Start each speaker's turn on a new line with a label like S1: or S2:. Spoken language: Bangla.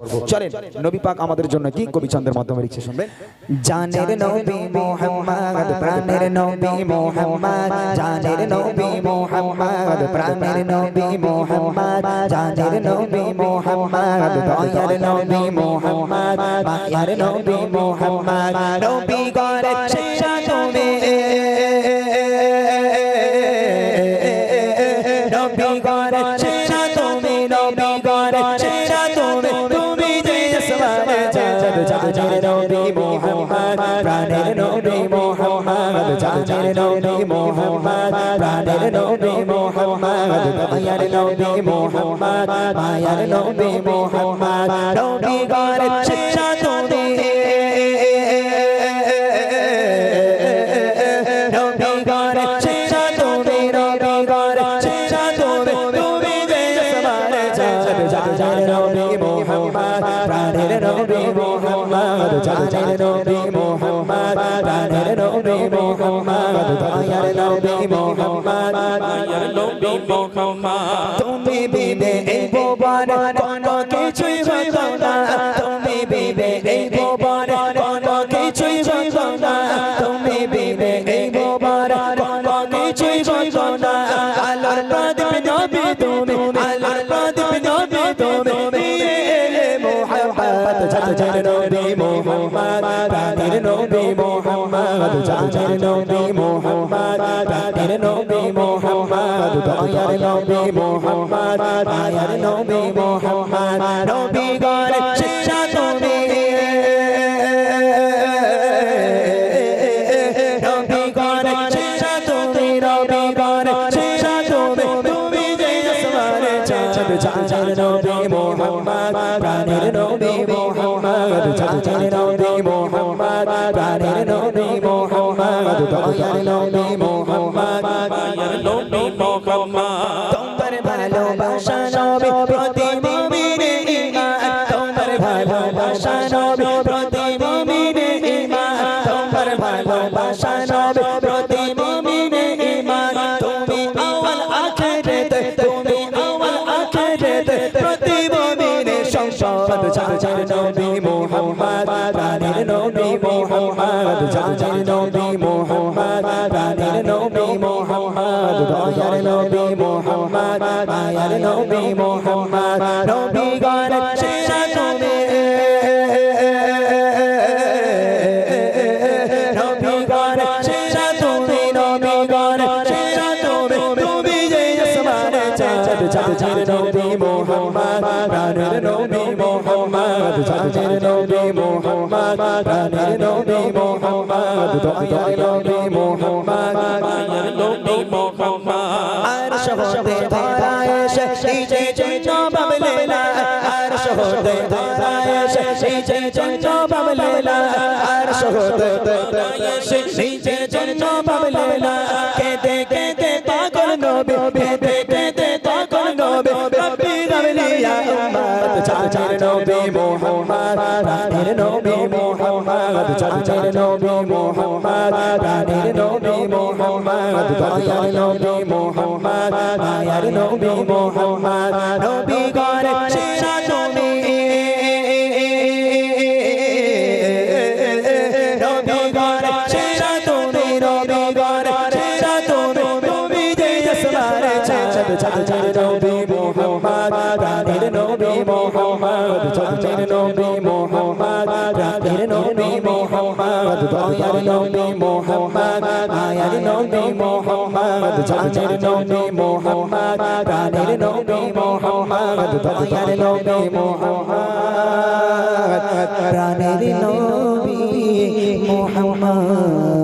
S1: চলেন নবী পাক আমাদের জন্য কি কবি ছন্দের মাধ্যমে লিখছে শুনবেন?
S2: জানের নবী মোহাম্মদ প্রাণের নবী মোহাম্মদ জানের নবী মোহাম্মদ প্রাণের নবী মোহাম্মদ জানের নবী মোহাম্মদ দয়ার নবী মোহাম্মদ মায়ার নবী মোহাম্মদ নবী করে সেরা তুমি নবী। করে মোহাম্মদ প্রাণের নবী মোহাম্মদ জানের নবী মোহাম্মদ প্রাণের নবী মোহাম্মদ দয়ার নবী মোহাম্মদ মায়ার নবী মোহাম্মদ নবী করে সেরা তুমি চাঁদ জানের নবী মোহাম্মদ জানের নবী মোহাম্মদ প্রাণের নবী মোহাম্মদ দয়ার নবী মোহাম্মদ
S3: মোহাম্মদ
S2: তুমি বিবে এই কোনো কিছুই মোহাম্মদ জানের নবী মোহাম্মদ প্রাণের নবী মোহাম্মদ জানের নবী মোহাম্মদ প্রাণের নবী মোহাম্মদ দয়ার নবী মোহাম্মদ মায়ার নবী মোহাম্মদ নবী গণ সেরা চাঁদ জানের নবী মোহাম্মদ প্রাণের নবী মোহাম্মদ জানের নবী মোহাম্মদ প্রাণের নবী মোহাম্মদ দয়ার নবী মোহাম্মদ
S3: মায়ার নবী মোহাম্মদ
S2: তোমার ভালোবাসা নবী প্রতি মুমিনে ঈমান তোমার ভালোবাসা নবী প্রতি মুমিনে ঈমান তোমার ভালোবাসা নবী প্রতি সংসদ জানের নবী মোহাম্মদ, প্রাণের নবী মোহাম্মদ জানের নবী মোহাম্মদ, প্রাণের নবী মোহাম্মদ, দয়ার নবী মোহাম্মদ, মায়ার নবী মোহাম্মদ, নবী গণ সেরা তুমি নবী গণ সেরা তুমি নবী গণ সেরা তুমি তুমি যে আসমানে চাঁদ জানের নবী মোহাম্মদ, প্রাণের নবী মোহাম্মদ, জানের নবী মোহাম্মদ, প্রাণের নবী মোহাম্মদ, দয়ার নবী মোহাম্মদ,
S3: মায়ার নবী মোহাম্মদ।
S2: আর শহদে ধরা এসে নিজে জন্য বাবলেলা আর শহদে ধরা এসে নিজে জন্য বাবলেলা আর শহদে ধরা এসে নিজে চাচার নবী মোহাম্মদ প্রাণের নবী মোহাম্মদ দয়ার নবী মোহাম্মদ মায়ার নবী মোহাম্মদ মোহাম্মদ চাঁদের নবী মোহাম্মদ প্রাণের নবী মোহাম্মদ দয়ার নবী মোহাম্মদ মায়ার নবী মোহাম্মদ চাঁদের নবী মোহাম্মদ প্রাণের নবী মোহাম্মদ দয়ার নবী মোহাম্মদ প্রাণের নবী মোহাম্মদ।